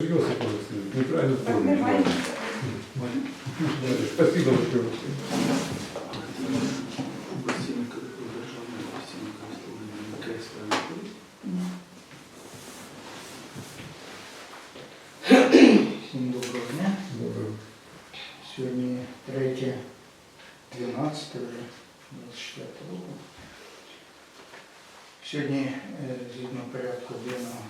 Йосип Васильевич, неправильно понял. Спасибо большое. Постійне державне постійне користування КСП. Всім доброго дня. Добре. Сьогодні 3, 12 вже 24 року. Сьогодні е, згідно порядку денного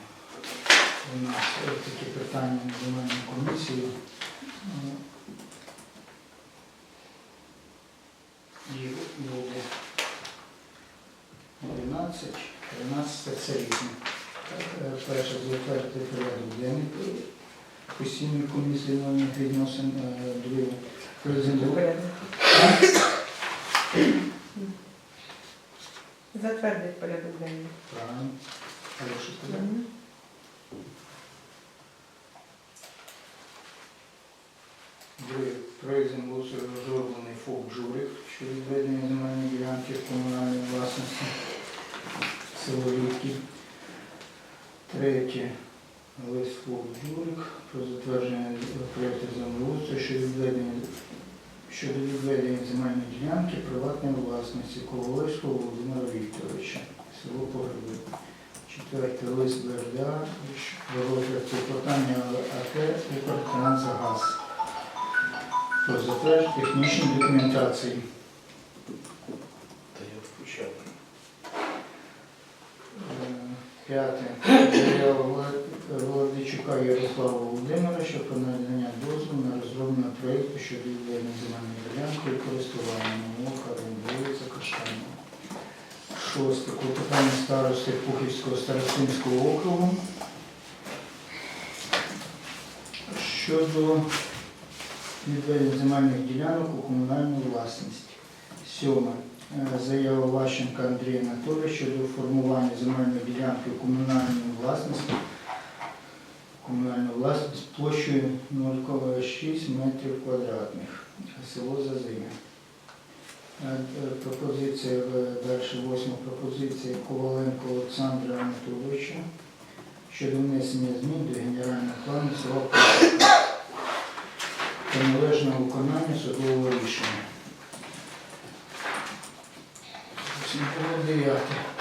у нас е, такі питання на земельній комісії. Е, Їх буде 12, 13 це різне. Е, Перше затвердити порядок денний постійної комісії номер відносин е, друге президент. Затвердить порядок денний. Правильно. Хороше. Мгм. Друге проект землеустрою розроблений ФОП Журик щодо відведення земельної ділянки в комунальній власності село. Третє лист ФОП Журик про затвердження проєкту землеустрою щодо відведення щодо відведення земельної ділянки приватної власності Ковалевського Володимира Вікторовича, село Погреби. Четверте лист БРДА про розгляд клопотання АТ «Укртрансгаз» про затвердження технічної документації. Е, П'яте. Владичука Ярослава Володимировича про надання дозволу на розроблення проєкту щодо відведення земельної ділянки і користування Мохарем, вулиця Каштанова. Шосте. Клопотання старости Пухівського старостинського округу щодо відведення земельних ділянок у комунальну власність. Сьоме. Е, Заява Ващенка Андрія Анатолійовича щодо формування земельної ділянки у комунальній власності комунальну власність площею 0,6 метрів квадратних. Село Зазимя. Е, е, пропозиція е, далі восьма пропозиція Коваленко Олександра Анатолійовича щодо внесення змін до генерального плану села та належного виконання судового рішення. 8.9.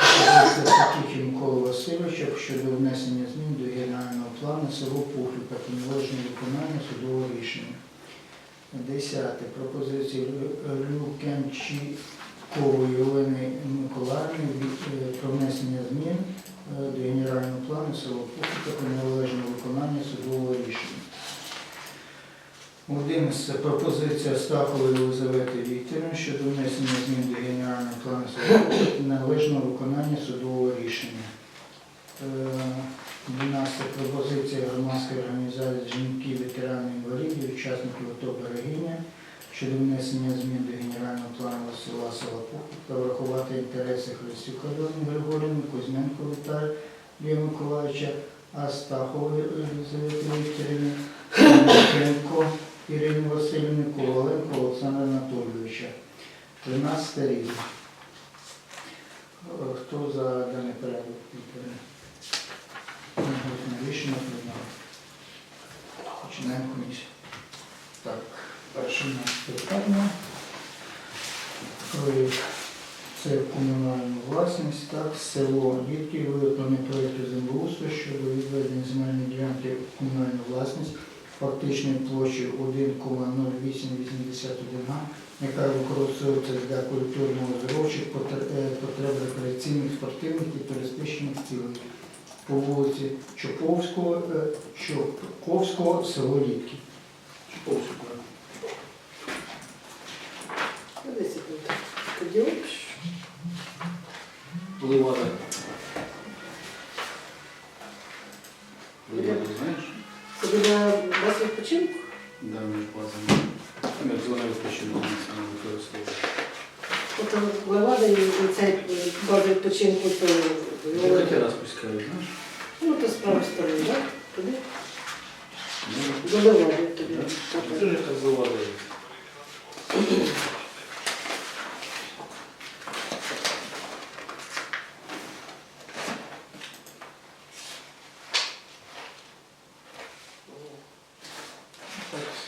Тихі Микола Васильовича щодо внесення змін до генерального плану село Пухлюка та належне виконання судового рішення. Десяте. Пропозиція Люкенчікової Олени Миколаївни е, про внесення змін е, до генерального плану село Пухлюка та належне виконання судового рішення. Одинадцяте. Пропозиція Стахової Єлизавети Вікторівни щодо внесення змін до генерального плану належного виконання судового рішення. Е, Дванадцяте. Пропозиція громадської організації жінки ветеранів інвалідів, учасників АТО «Берегиня» щодо внесення змін до генерального плану села Пухів та врахувати інтереси Христюк Альони Григорівни, Кузьменко Віталія Миколаївича, Астахової Єлизавети Вікторівни, Дмитренко Ірини Васильівни, Коваленко Олександра Анатолійовича. 13 рік. Е, Хто за даний порядок підтримує? Рішення прийняли. Починаємо комісію. Так, перше у питання. Це комунальна власність, так, село Літки, виготовлення проєкту землеустрою щодо відведення земельної ділянки в комунальну власність фактичною площею 1,0881 га, яка використовується для культурно-оздоровчих е, потреб рекреаційних, спортивних і туристичних цілей по вулиці Чоповського, е, Чоповського, село Літки. Дивися, поділиш. Ливада. Ливаду знаєш? Це буде без відпочинку? Да, ми плазимо. Ми зона відпочинку саме використовуємо. І і цей база відпочинку, то Я хотя раз пускаю, знаєш? ну то справа сторони, так? Туди? Ну, До тобі. да. Так, є. Так, схемка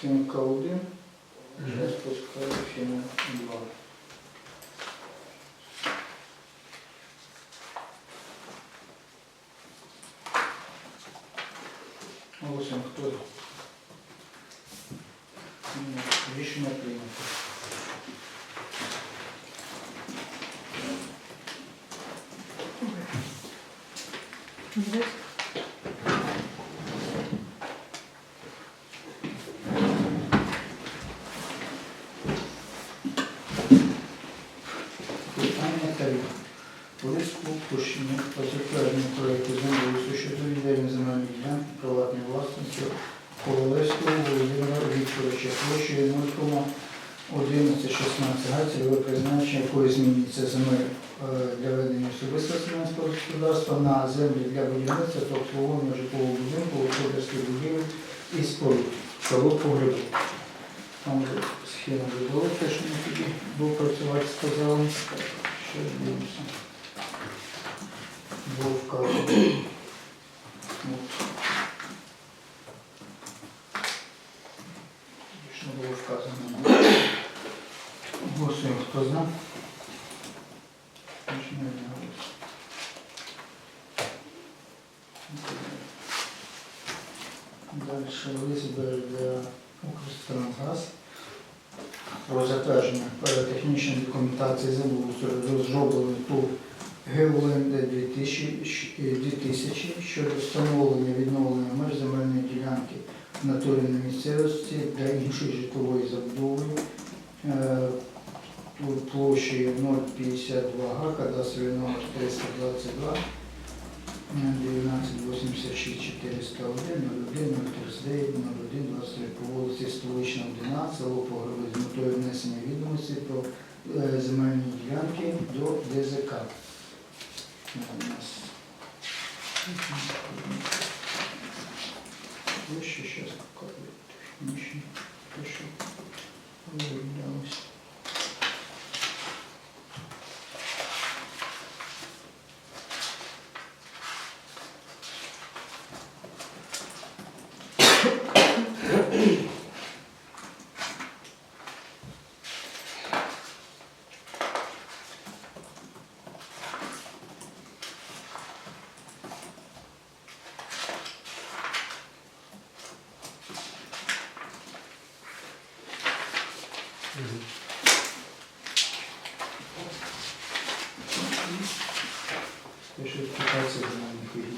7К1, 6 плюс К2. Пушині по затвердженню проєкту землеусу щодо відведення земельної ділянки приватної власності Ковалевського Володимира Вікторовича площею 0,1116 га, цільове призначення якої змінюється земель е, для ведення особистого селянського господарства на землі для будівництва та обслуговування житлового будинку, господарських будівель і споруд, село Погребу. Там схема видала, те, що ми тоді був працювати, сказали. Ще дивимося. Було вказано. От. Що було вказано. Голосуємо, хто за? Рішення не голосує. Далі лист для Укртрансгаз про затвердження технічної документації землеустрою розробленої ТУВ ГУНД 2000 щодо встановлення відновлення меж земельної ділянки в натурі на місцевості для іншої житлової забудови е, площею 0,52 га, кадастровий номер 322 1986 401 01 039 01 23 по вулиці Столична 11, село Погреби з метою внесення відомості про е, земельні ділянки до ДЗК. Е, У нас Вище зараз покажу технічно, те, що виявлялося. Те, що експлуатація земельних угідь.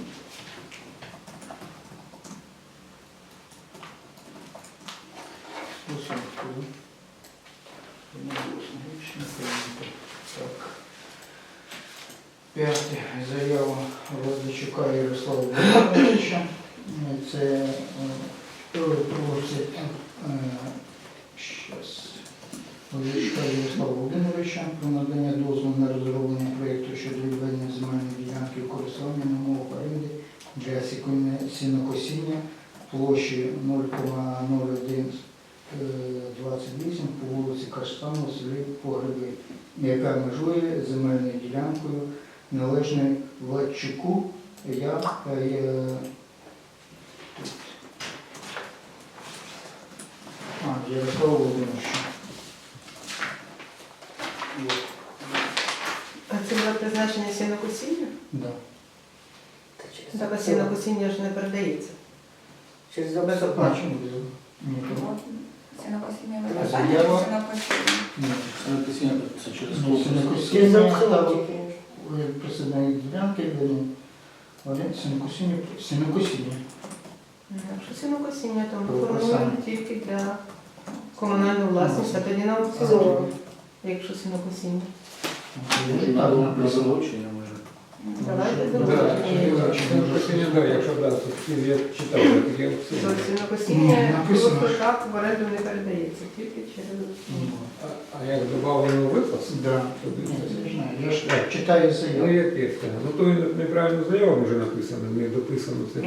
Голосуємо, хто за? Одноголосно рішення прийнято. Так. П'яте. Заява Володичука Ярослава Володимировича. Це е, просить щас. Володичука Ярослава Володимировича про надання дозволу на розроблення проєкту щодо відведення земельної ділянки у користування на умовах оренди для сіконе- сінокосіння площею 0,01 е, 28 по вулиці Каштану в селі Погреби, яка межує земельною ділянкою належною Владчуку. Я е, тут. А, Ярославу Володимировичу. А це було призначення сінокосіння? Да. Так, а сінокосіння ж не передається. Через оплати. А чому без? Ні, то- Сінокосіння Заява. виконання, сінокосіння. ні. Це це через Ну, сінокосіння. Через присадної ділянки введені. Один сінокосіння, сінокосіння. Якщо сінокосіння, то ми формуємо тільки для комунальної власності, а тоді на аукціон, Знову. якщо сінокосіння. На доручення. Давайте Да. Сінокосіння, якщо я читав, То описую. Тобто Ні, сінокосіння просто так в оренду не передається, тільки через аукціон. А, як додавлено випас, я ж читаю Ну, як є? Ну, то неправильно заяву вже написано, не дописано це.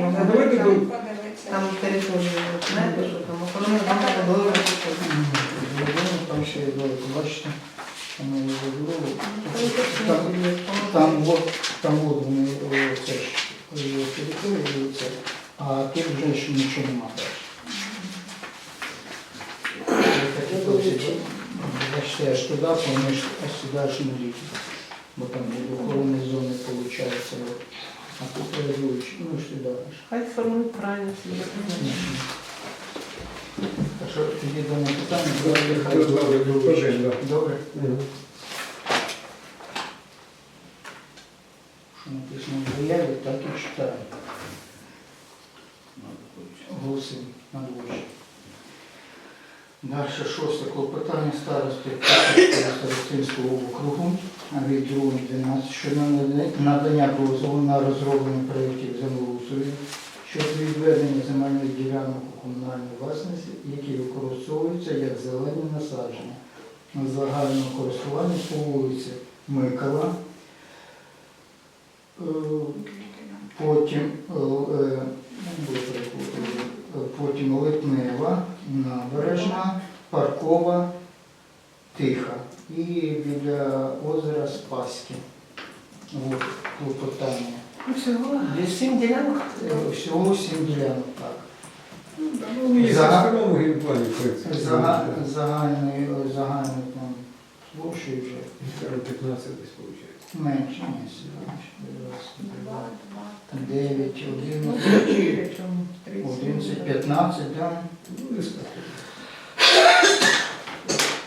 Ну, Ну, давайте до... Подивитися. Там територію, знаєте, що там охорона там було М, Там ще є велико, бачите. Воно забудову. Там, там, от, там от вони, о, це ж його територія, і це. А тут вже ж нічого нема далі. Бачите, аж туди, вони ж аж сюди аж не літять. Бо там від охорони зони виходить. А тут реагують, ну туди аж. Хай сформують правильно собі. Так що тоді дане питання, Добре, хай добре, добре. добре. Добре. Що написано в заяві, так і читаю. Голосуємо. Далі шосте клопотання Київського старостинського округу від 2.12 щодо надання дозволу на розроблення проєктів землеустрою щодо відведення земельних ділянок у комунальній власності, які використовуються як зелені насадження загального користування по вулиці Микола. Е, Потім, е, е, потім Литнева, Набережна, Паркова, Тиха і біля озера Спаське. От клопотання. Ну всього, сім ділянок. Е, Всього сім ділянок, так. Ну, да, ну, вони є в За- старому генплані, в принципі. Зага- Загальний, загальний там площею вже 15 десь виходить. менше, ні, менше. Два, два. Дев'ять, Ну, одинадцять, причому 30. одинадцять, п'ятнадцять, да? Ну, десь так.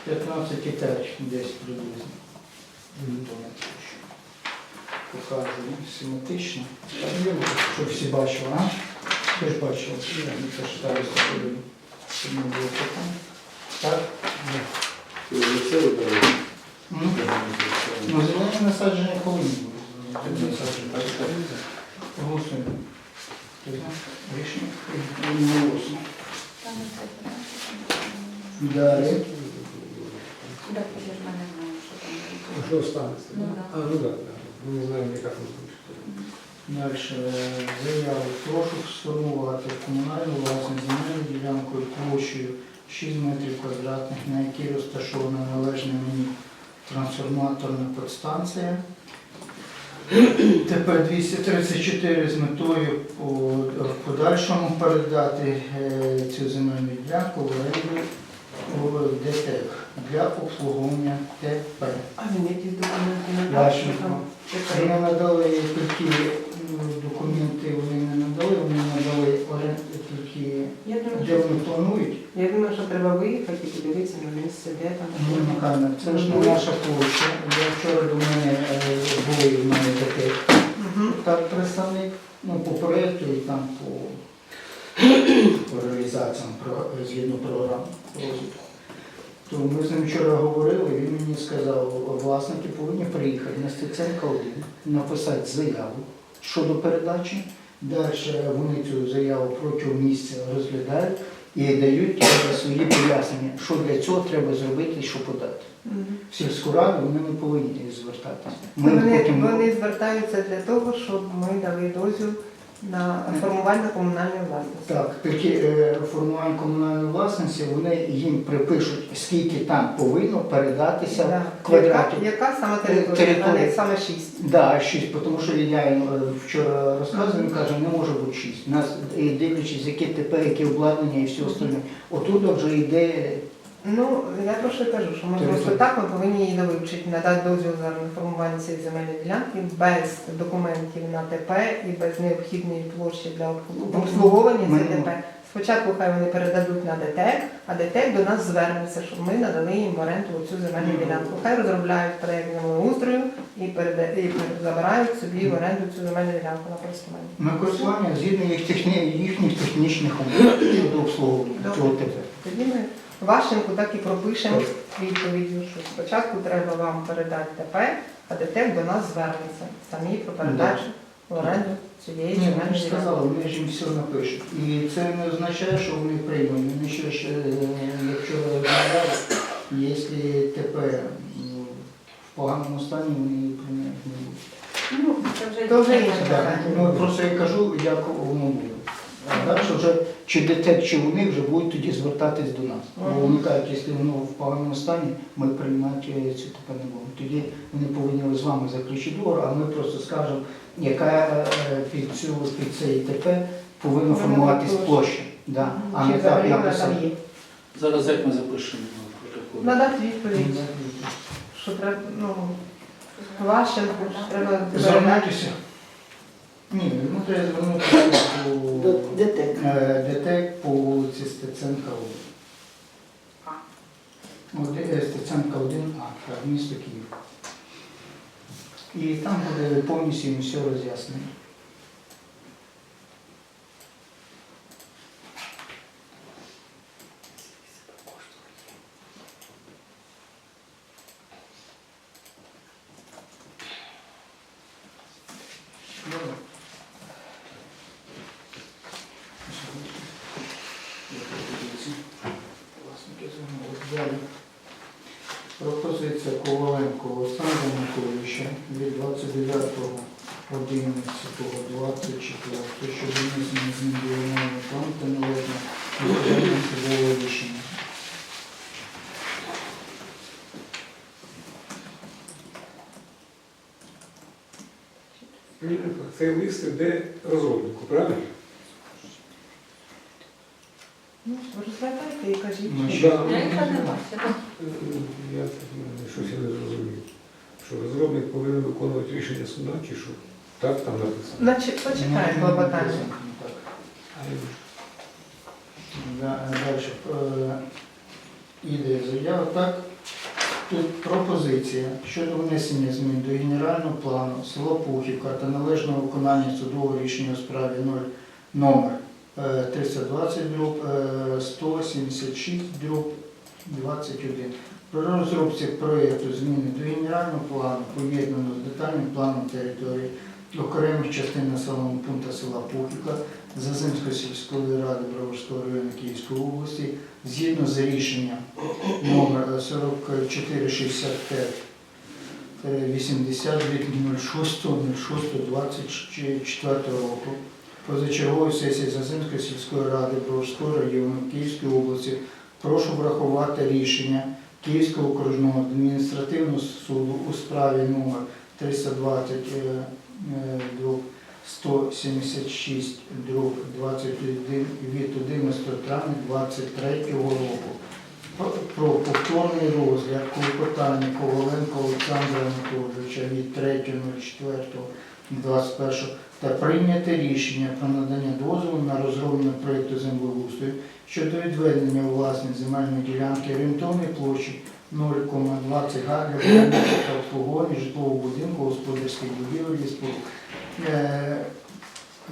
15 і 5 десь приблизно. Показую симетрично. Щоб всі бачили, а? Ти ж бачив, це ж старості ходили. Щоб не було питань. Так? Ну, зелені насадження повинні бути. Насадження. Голосуємо. Рішення питання. Далі. Да, я ж мене знаю, що там. А що? Ну, да. А, ну так, да, Ми не знаємо, яка там буде. Далі заяву прошу сформувати комунальну власність земельну ділянку площею 6 метрів квадратних, на якій розташована належна мені трансформаторна подстанція. ТП 234 з метою в подальшому передати е, цю земельну ділянку в оренду ДТЕК для обслуговування ТП. А він якісь документи не дав, Вони надали тільки ну, документи, вони не надали, вони надали тільки де вони планують. я думаю, що треба виїхати і подивитися на місце, де там. Ну, Михайло, це ж не наша площа. Я вчора до мене е, були в мене Мгм. так представник ну, по проєкту і там по, по реалізаціям згідно програм розвитку. То ми з ним вчора говорили, він мені сказав, власники повинні приїхати на Стеценка 1, написати заяву щодо передачі. Далі вони цю заяву протягом місяця розглядають і дають свої пояснення, що для цього треба зробити і що подати. В сільську раду вони не повинні звертатися. Ми Вони, потім вони звертаються для того, щоб ми дали дозвіл на формування комунальної власності. Так, тільки е, формування комунальної власності, вони їм припишуть, скільки там повинно передатися Да. квадратів. Яка, яка саме територія? Територія. А саме шість. Да, 6, тому що я їм е, вчора розказував, він каже, не може бути 6. Нас і дивлячись, яке тепер, яке обладнання і все остальне. Отут вже йде Ну, я про що кажу, що ми Територія. просто так ми повинні її довивчити, надати дозвіл зараз на формування цієї земельної ділянки без документів на ТП і без необхідної площі для обслуговування Ми- цієї ТП. Спочатку хай вони передадуть на ДТЕК, а ДТЕК до нас звернеться, щоб ми надали їм в оренду цю земельну Мгм. ділянку. Хай розробляють проєкт землеустрою і, переда- і забирають собі в оренду цю земельну ділянку на користування. на користування згідно їх техні, їхніх технічних умов щодо обслуговування Добре. цього ТП. Тоді ми Вашенку так і пропишемо відповіддю, що спочатку треба вам передати ТП, а ДТЕК до нас звернеться самі про передачу в оренду цієї Ні, вони ж сказали, вони ж їм все напишуть. І це не означає, що вони приймуть. Вони ще ж, е, як вчора якщо тепер ну, в поганому стані, вони її прийняти не будуть. Ну, це вже То вже інше інше Так, питання. Ну, просто я кажу, як воно буде. А далі вже чи ДТЕК, чи вони вже будуть тоді звертатись до нас. Бо вони кажуть, якщо воно в поганому стані, ми приймати цю тепер не будемо. Тоді вони повинні з вами заключити договор, а ми просто скажемо, яка е, під цю під цей ІТП повинна формуватись площа. Да. А не так, як є? Зараз як ми запишемо в протоколі? Надати відповідь, що треба, ну, Ващенку треба. Звернутися. Ні, ну треба звернутися До по ДТЕК. е, ДТЕК по вулиці Стеценка 1. Стеценка 1А, так, місто Київ. І там буде повністю все роз'яснено. Добре. Власники звернули. Далі. Пропозиція Коваленко Олександра Анатолійовича від 29.11.24 щодо внесення змін до генерального плану та належного виконання судового рішення. Цей лист іде розробнику, правильно? Ну, розглядайте і кажіть. Ну, що-? Я їх не бачила. Я щось я не зрозумів. Що розробник повинен виконувати рішення суда чи що? Так там написано. Значить, почекай Ну, клопотання. Далі іде заява. Так, пропозиція щодо внесення змін до генерального плану село Пухівка та належного виконання судового рішення у справі 0 номер е, 320 дроб е, 176 дроб 21. Про розробці проєкту зміни до генерального плану поєднано з детальним планом території окремих частин населеного пункту села Пухівка Зазимської сільської ради Броварського району Київської області згідно з рішенням номер 4465 80 від 06.06.24 року. Позачергової сесії Зазимської сільської ради Броварського району Київської області прошу врахувати рішення Київського окружного адміністративного суду у справі номер 320 е, 176 друг 21 від 11 травня 23 року. Про- повторний розгляд клопотання Коваленко Олександра Анатолійовича від 3.04.21 та прийняти рішення про надання дозволу на розроблення проєкту землеустрою щодо відведення у власність земельної ділянки орієнтовної площі 0,20 га для будівництва та обслуговування житлового будинку, господарських будівель і споруд. Е,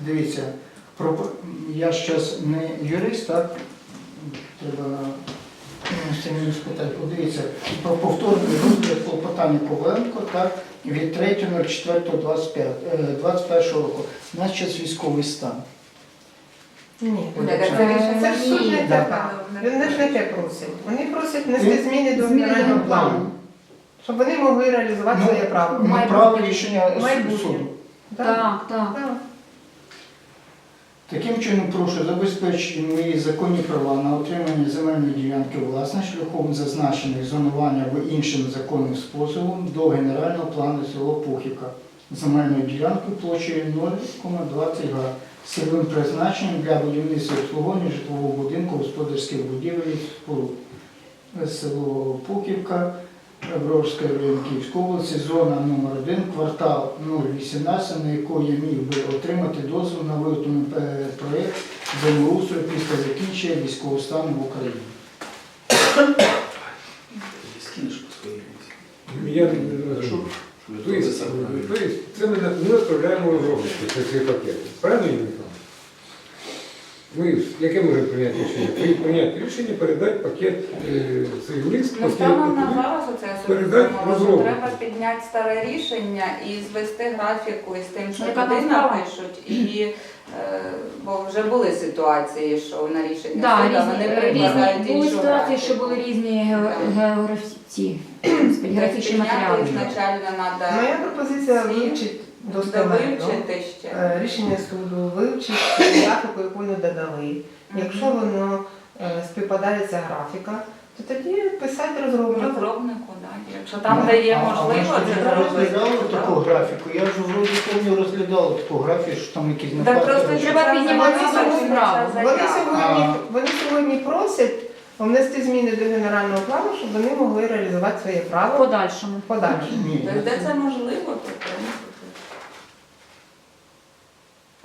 Дивіться, я зараз не юрист, так? Треба самі спитати, подивіться, про повторний розгляд клопотання Коваленко, так, від 3.04.21 року. У нас зараз військовий стан. Ні, Так, це ж суд не ні, така. да. Він не ж таке просить. Вони просять внести зміни до Зміни до генерального плану. щоб вони могли реалізувати своє право. Ну, право рішення Майбутнє. суду. Так, так. Так. Таким чином прошу забезпечити мої законні права на отримання земельної ділянки у власність шляхом зазначених зонування або іншим законним способом до генерального плану село Пухівка земельною ділянкою площею 0,20 га з цільовим призначенням для будівництва обслуговування житлового будинку, господарських будівель споруд. Село Пухівка, Бровська район Київської області, зона номер 1 квартал 018, на яку я міг би отримати дозвіл на виготовлений проєкт землеустрою після закінчення військового стану в Україні. Скинеш по своїй. Я не. Щоб Тобто, тобто, це ми, ми відправляємо розробнику ці ці пакети. Правильно? Ми яке можемо прийняти рішення? Прийняти рішення передати пакет е, цей лист, Ну, станом на пакет, зараз оце Передать подумала, треба підняти старе рішення і звести графіку із тим, що Яка туди справа? напишуть. І, е, бо вже були ситуації, що на рішення Да, суду різні, вони різні перекладають були іншу ситуації, що графіку. були різні ге- географі- ці, Підняти матеріали. Ізначально треба Моя пропозиція Всі? вивчити достеменно. вивчити ще. Е, Рішення суду вивчити графіку, яку не додали. Якщо воно е, співпадає ця графіка, то тоді писати розробнику. Розробнику, так. Якщо там, де є А- а можливо, це тоді розглядали таку графіку. Я ж вроді помню розглядала таку графіку, що там якісь Так просто треба піднімати сьогодні- справу. Вони сьогодні, А. вони сьогодні просять внести зміни до генерального плану, щоб вони могли реалізувати своє право подальшому. подальше. Ні, Тобто, де це можливо, то в принципі.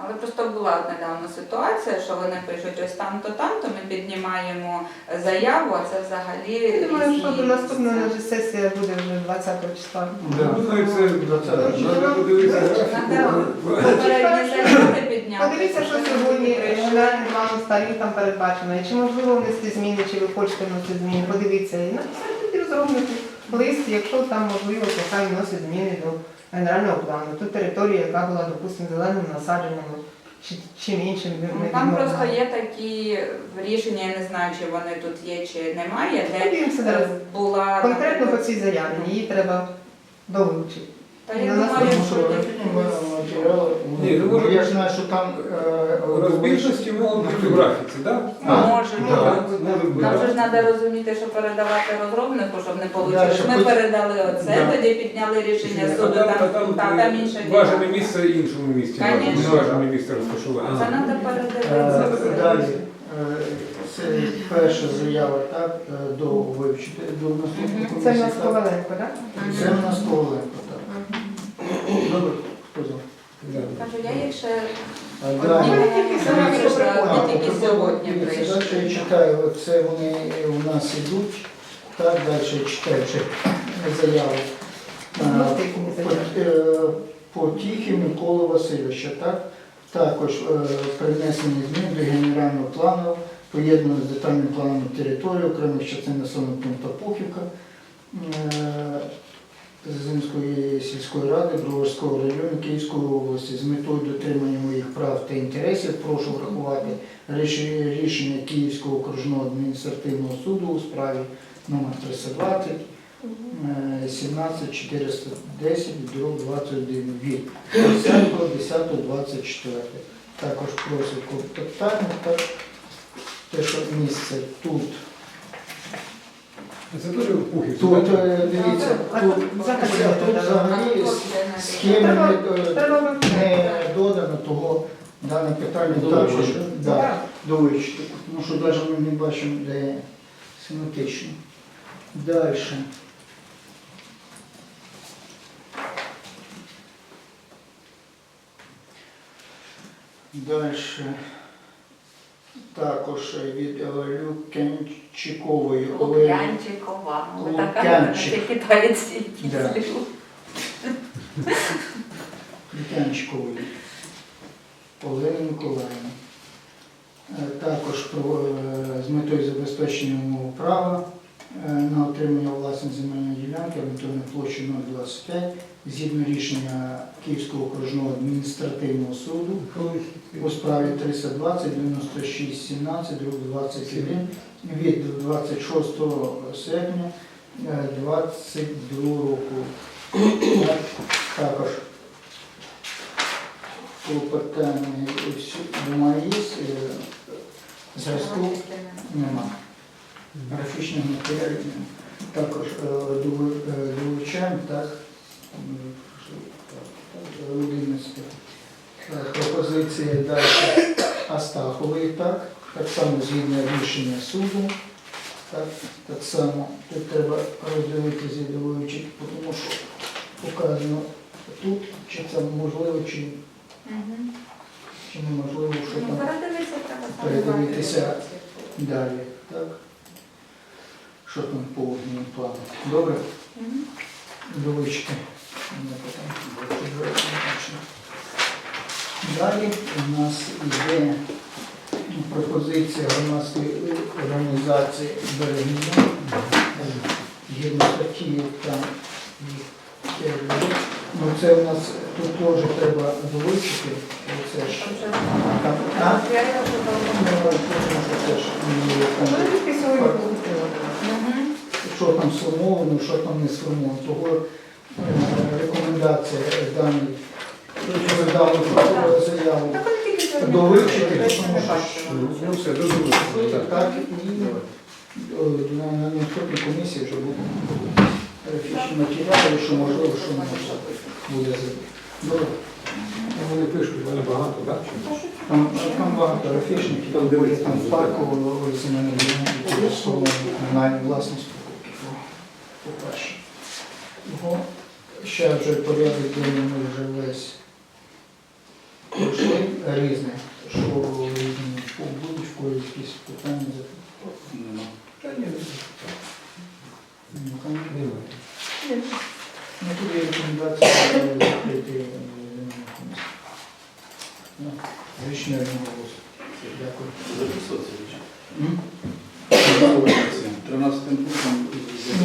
Але просто була недавно ситуація, що вони пишуть ось там-то, там-то, ми піднімаємо заяву, а це взагалі. Я думаю, що до наступної сесія буде вже 20 числа. Да. Думаю, це Двадцятого. треба подивитися графіку. попередні заяви підняти. Подивіться, що сьогодні генеральним планом старів там передбачено, і чи можливо внести зміни, чи ви хочете вносити зміни. Подивіться і написати тоді розробнику лист, якщо там можливо, то хай вносить зміни до генерального плану. Ту територію, яка була, допустимо, зеленим насадженням чи чим іншим Ну, Там просто є такі рішення, я не знаю, чи вони тут є, чи немає, де зараз. е, була Конкретно по цій заяві її треба долучити. Та я думаю, що матеріали, Ні, ну, ну, може- я ж знаю, що там е, Розбіжності можуть бути в графіці, так? А, може бути. може бути. Нам же ж треба розуміти, що передавати розробнику, щоб не Да, вийшло. щоб Ми хоч- передали оце, Да. тоді підняли рішення А суду, там, а там, там, там, інше бажане діло. місце іншому місці. Конечно. Не бажане місце розташування. Це треба Е, передивитися. Далі, е, це перша заява, так, е, до вивчити, до наступного Мгм. Це в нас так? Коваленко, так? Це в нас Коваленко, так. Добре, хто за? Кажу, я їх ще А далі. Вони тільки сьогодні прийшли, тільки сьогодні Дивіться, прийшли. Далі я читаю, це вони у нас ідуть, так, далі я читаю ще заяву. Ну, ти не По- е, Потіхи Миколи Васильовича, так? Також е, принесені змін до генерального плану, поєднано з детальним планом території окремих частин населеного пункту Пухівка е, Зимської сільської ради Броварського району Київської області з метою дотримання моїх прав та інтересів прошу врахувати рішення Київського окружного адміністративного суду у справі номер 320 е, 17 410 дроб 21 від 10.10.24. Також просить клопотання, так, те, що місце тут. Це дуже в. Тут, дивіться, тут, тут взагалі схеми не, додано, того дане питання також да. Тому що навіть ми не бачимо, де схематично. Далі. Далі. Також від Люкенчикової Олени. Лук'янчикова. Ви така Лук'янчик. це китайці якісь Да. слів. Лук'янчикової Олени Миколаївни. Е, Також про, е, з метою забезпечення умов права на отримання власної земельної ділянки орієнтовної площі 025 згідно рішення Київського окружного адміністративного суду у справі 320 96 17 21 від 26 серпня е, 22 року. Також клопотання ось бумаги є, е, зразку нема. Графічних матеріалів. Також е, дови- е, долучаємо, так, 11. Е, Пропозиція далі Астахової, так, так само згідно рішення суду. Так, так само тут треба роздивитися і тому що показано тут, чи це можливо, чи, чи неможливо, що Ну, там передивитися далі. Так? Що там по одному плану? Добре? Довички. Далі у нас йде пропозиція громадської організації берегіння. Згідно статті там. Ну це у нас тут теж треба довичити. Це ж Там а? матеріали вже Ну, давно. тому що це ж не сьогодні. Мгм. Що там сформовано, що там не сформовано. Того е, рекомендація даний що дали заяву довивчити, тому що. Ну все, дозволено. Так. так і на, на наступній комісії вже буде графічні матеріали, що можливо, що не буде зробити. Ну, Вони пишуть, вони багато, так? Там, там багато графічників, там дивиться, там парково земельні комунальні власності. По-перше. Ще вже порядок денний ми вже весь пройшли різне. Що різні будуть в когось якісь питання Нема. Та ні, Ну, там немає. Ну, тут є рекомендація закрити Рішення одноголосно. Дякую. Записуватися річ. М? 13 пунктом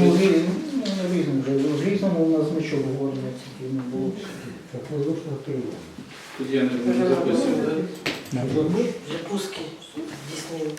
Ну. Рі- ну, вже. В різному у нас нічого говоримо, тільки не було. Так воздушно тривога. Тут я не записую, так? Вже здійснили.